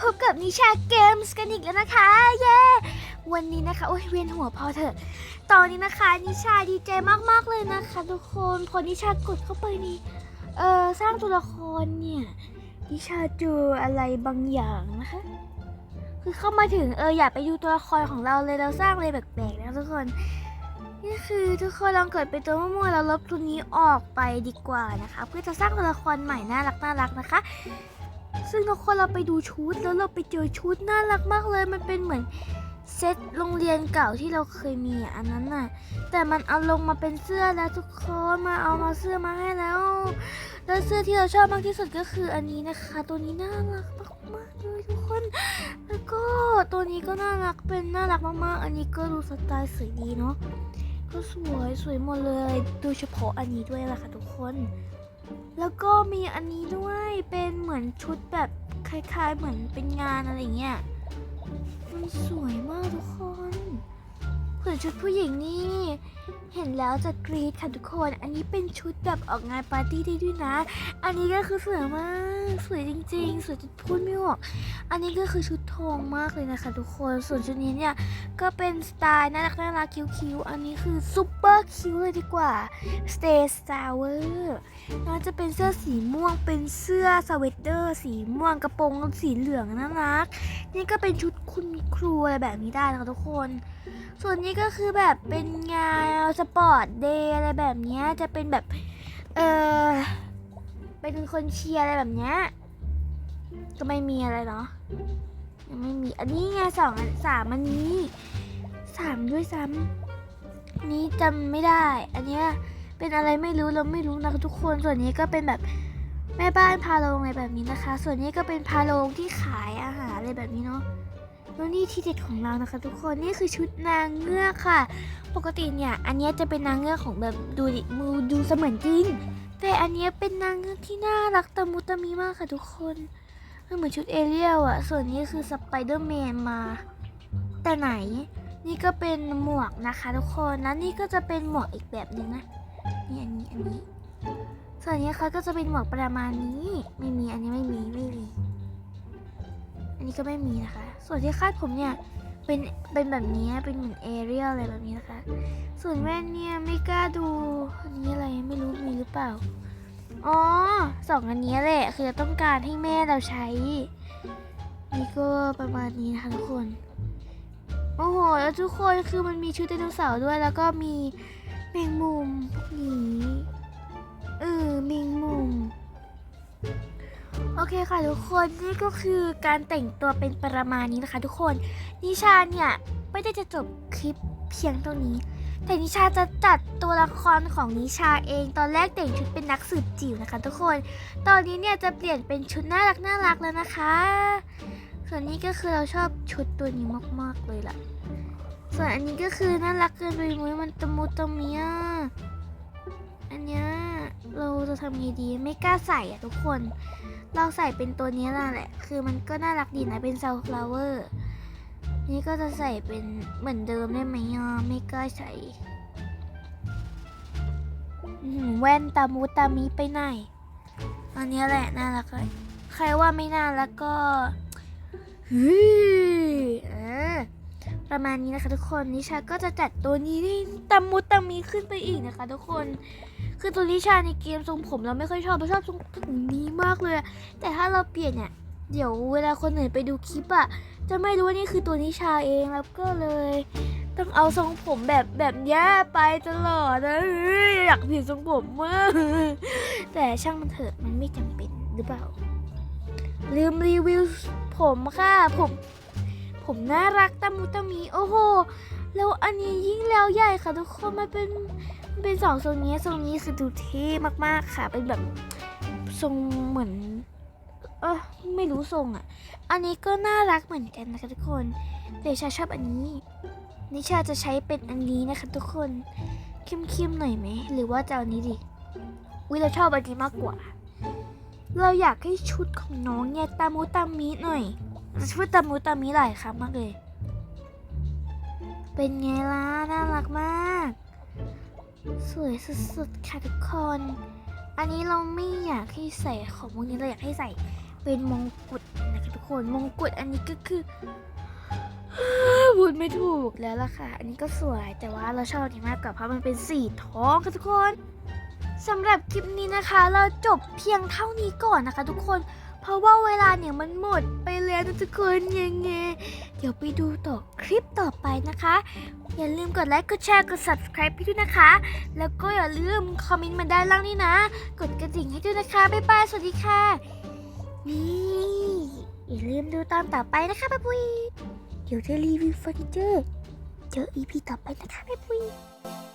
พบกับนิชาเกมส์กันอีกแล้วนะคะ เย้ วันนี้นะคะ โอ้ยเวียนหัวพอเถอะ ตอนนี้นะคะ นิชาดีใจมากๆเลยนะคะ ทุกคนพอนิชากดเข้าไปนี่เออสร้างตัวละครเนี่ย นิชาเจออะไรบางอย่างนะคะ คือเข้ามาถึงเอออยากไปดูตัวละครของเราเลยเราสร้างอะไรแปลกๆนะทุกคนนี่คือทุกคนลองเกิดเป็นตัวมั่วๆแล้วลบตัวนี้ออกไปดีกว่านะคะ เพื่อจะสร้างตัวละครใหม่น่ารักน่ารักนะคะ ซึ่งทุกคนเราไปดูชุดแล้วเราไปเจอชุดน่ารักมากเลย มันเป็นเหมือนเซตโรงเรียนเก่าที่เราเคยมีอันนั้นน่ะ แต่มันเอาลงมาเป็นเสื้อแล้วทุกคนมาเอามาเสื้อมาให้แล้ว แล้วเสื้อที่เราชอบมากที่สุดก็คืออันนี้นะคะ ตัวนี้น่ารักมากๆเลยทุกคน แล้วก็ตัวนี้ก็น่ารักเป็นน่ารักมากๆ อันนี้ก็ดูสไตล์สวยดีเนาะ ก็สวยสวยหมดเลย โดยเฉพาะอันนี้ด้วยล่ะค่ะทุกคน แล้วก็มีอันนี้ด้วยเป็นเหมือนชุดแบบคล้ายๆ เหมือนเป็นงานอะไรเงี้ยมันสวยมากทุกคนเผื่อชุดผู้หญิงนี่ เห็นแล้วจะกรี๊ดค่ะทุกคน อันนี้เป็นชุดแบบออกงานปาร์ตี้ได้ด้วยนะ อันนี้ก็คือสวยมาก สวยจริง ๆ สวยจนพูดไม่ออก อันนี้ก็คือชุดทองมากเลยนะคะทุกคน ส่วนชุดนี้เนี่ยก็เป็นสไตล์น่ารักน่ารักคิ้วๆ อันนี้คือซุปเปอร์คิ้วเลยดีกว่า Stay Sour น่าจะเป็นเสื้อสีม่วง เป็นเสื้อสเวตเตอร์ สีม่วงกระโปรงสีเหลืองน่ารัก นี่ก็เป็นชุดคุณครูอะไรแบบนี้ได้นะคะทุกคนส่วนนี้ก็คือแบบเป็นงานสปอร์ตเดย์อะไรแบบเนี้ยจะเป็นแบบ เออเป็นคนเชียร์อะไรแบบเนี้ยก็ไม่มีอะไรเนาะยังไม่มีอันนี้ไงสองอันสามอันนี้สามด้วยซ้ำนี้จำไม่ได้ อันเนี้ยเป็นอะไรไม่รู้เราไม่รู้นะคะทุกคนส่วนนี้ก็เป็นแบบแม่บ้านพาโรงอะไรแบบนี้นะคะ ส่วนนี้ก็เป็นพาโรงที่ขายอาหารอะไรแบบนี้เนาะ แล้วนี่ที่เด็ดของเรานะคะทุกคนนี่คือชุดนางเงือกค่ะ ปกติเนี่ยอันนี้จะเป็นนางเงือกของแบบดูดิมือดูเสมือนจริง แต่อันนี้เป็นนางเงือกที่น่ารักตะมุตะมีมากค่ะทุกคนมันเหมือนชุดเอเรียลอะส่วนนี้คือสไปเดอร์แมนมา แต่ไหนนี่ก็เป็นหมวกนะคะทุกคนแล้วนี่ก็จะเป็นหมวกอีกแบบหนึ่งนะนี่อันนี้อันนี้ส่วนนี้เขาก็จะเป็นหมวกประมาณนี้ ไม่มีอันนี้ไม่มีไม่มี นี้ก็ไม่มีนะคะ ส่วนที่คาดผมเนี่ยเป็นเป็นแบบนี้เป็นเหมือนเอเรียลอะไรแบบนี้นะคะ ส่วนแว่นเนี่ยไม่กล้าดูอันนี้อะไรไม่รู้มีหรือเปล่าอ๋อสองอันนี้แหละคือต้องการให้แม่เราใช้ นี่ก็ประมาณนี้นะคะทุกคน โอ้โห แล้วทุกคนคือมันมีชุดไดโนเสาร์ด้วย แล้วก็มีแมงมุมพวกนี้เออแมงมุม โอเคค่ะทุกคนนี่ก็คือการแต่งตัวเป็นประมาณนี้นะคะ ทุกคนนิชาเนี่ยไม่ได้จะจบคลิปเพียงเท่านี้ แต่นิชาจะจัดตัวละครของนิชาเองตอนแรกแต่งชุดเป็นนักสืบจิ๋วนะคะ ทุกคน ตอนนี้เนี่ยจะเปลี่ยนเป็นชุดน่ารักน่ารักแล้วนะคะ ส่วนนี้ก็คือเราชอบชุดตัวนี้มากๆเลยล่ะ ส่วนอันนี้ก็คือน่ารักเกินไปมุ้ยมันตะมุตะเมียอันเนี้ยเราจะทำยังไงดีไม่กล้าใส่อะทุกคน เราใส่เป็นตัวนี้นั่นแหละ คือมันก็น่ารักดีนะ เป็น sunflower นี่ก็จะใส่เป็นเหมือนเดิมได้ไหมอะไม่กล้าใส่แว่นตามูตามีไปไหน อันนี้แหละน่ารักเลยใครว่าไม่น่ารักก็ฮึเออ ประมาณนี้นะคะทุกคนนิชาก็จะจัดตัวนี้ที่ตามูตามีขึ้นไปอีกนะคะ ทุกคน คือตัวนิชาในเกมทรงผมเราไม่ค่อยชอบเราชอบทรงผมนี้มากเลย แต่ถ้าเราเปลี่ยนเนี่ยเดี๋ยวเวลาคนอื่นไปดูคลิปอะจะไม่รู้ว่านี่คือตัวนิชาเองแล้วก็เลย ต้องเอาทรงผมแบบแบบเนี้ไปตลอดนะอยากเปลี่ยนทรงผมมากแต่ช่างมันเถอะมันไม่จำเป็นหรือเปล่า ลืมรีวิวผมค่ะผม ผมน่ารักตะมุตะมีโอ้โห แล้วอันนี้ยิ่งแล้วใหญ่ค่ะทุกคนมันเป็นเป็นสองทรงนี้ทรงนี้คือดูเท่มากๆค่ะ เป็นแบบทรงเหมือนเออไม่รู้ทรงอะ อันนี้ก็น่ารักเหมือนกันนะคะทุกคนแต่ชาชอบอันนี้ นิชาจะใช้เป็นอันนี้นะคะทุกคนเข้มๆหน่อยไหมหรือว่าจะเอาอันนี้ดิวิเราชอบอันนี้มากกว่า เราอยากให้ชุดของน้องเนี่ยตามูตามีหน่อย ชุดตามูตามีหลายครั้งมากเลย เป็นไงล่ะ น่ารักมาก สวยสุดๆค่ะทุกคน อันนี้เราไม่อยากให้ใส่ของพวกนี้เราอยากให้ใส่เป็นมงกุฎนะคะทุกคน มงกุฎอันนี้ก็คือพูดไม่ถูกแล้วล่ะค่ะ อันนี้ก็สวยแต่ว่าเราชอบนี้มากกว่าเพราะมันเป็นสีทองค่ะทุกคนสำหรับคลิปนี้นะคะ เราจบเพียงเท่านี้ก่อนนะคะ ทุกคน เพราะว่าเวลาเนี่ยมันหมดไปแล้วนะทุกคนยังไงเดี๋ยวไปดูต่อคลิปต่อไปนะคะ อย่าลืมกดไลค์กดแชร์กด subscribe ให้ด้วยนะคะ แล้วก็อย่าลืมคอมเมนต์มาด้านล่างนี่นะ กดกระดิ่งให้ด้วยนะคะบ๊ายบายสวัสดีค่ะนี่อย่าลืมดูตอนต่อไปนะคะบ๊ายบายเดี๋ยวจะรีวิวเฟอร์นิเจอร์เจอ EP ต่อไปนะคะบ๊ายบาย